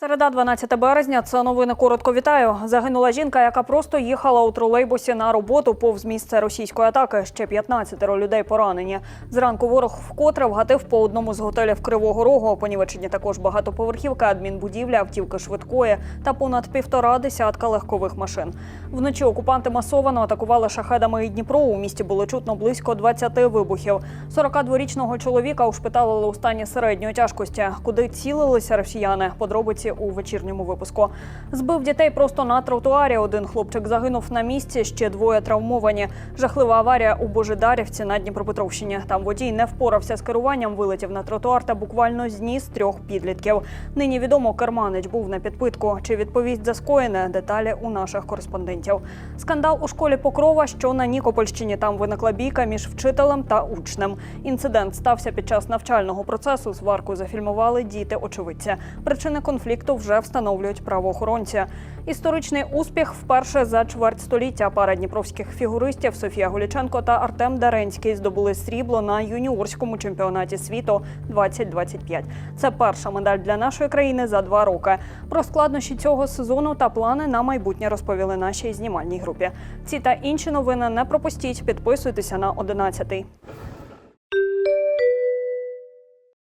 Середа 12 березня. Це новини коротко вітаю. Загинула жінка, яка просто їхала у тролейбусі на роботу повз місце російської атаки. Ще 15 людей поранені. Зранку ворог вкотре вгатив по одному з готелів Кривого Рогу. Понівечені також багатоповерхівка, адмінбудівля, автівки швидкої та понад півтора десятка легкових машин. Вночі окупанти масово атакували шахедами і Дніпро. У місті було чутно близько 20 вибухів. 42-річного чоловіка ушпиталили у стані середньої тяжкості. Куди цілилися росіяни? Подробиці у вечірньому випуску. Збив дітей просто на тротуарі. Один хлопчик загинув на місці, ще двоє травмовані. Жахлива аварія у Божидарівці на Дніпропетровщині. Там водій не впорався з керуванням, вилетів на тротуар та буквально зніс трьох підлітків. Нині відомо, керманич був на підпитку. Чи відповість за скоєне? Деталі у наших кореспондентів. Скандал у школі Покрова, що на Нікопольщині. Там виникла бійка між вчителем та учнем. Інцидент стався під час навчального процесу. Сварку зафільмували діти очевидці. Причини конфлікту вже встановлюють правоохоронці. Історичний успіх вперше за чверть століття. Пара дніпровських фігуристів Софія Голіченко та Артем Даренський здобули срібло на юніорському чемпіонаті світу 2025. Це перша медаль для нашої країни за два роки. Про складнощі цього сезону та плани на майбутнє розповіли нашій знімальній групі. Ці та інші новини не пропустіть. Підписуйтеся на 11.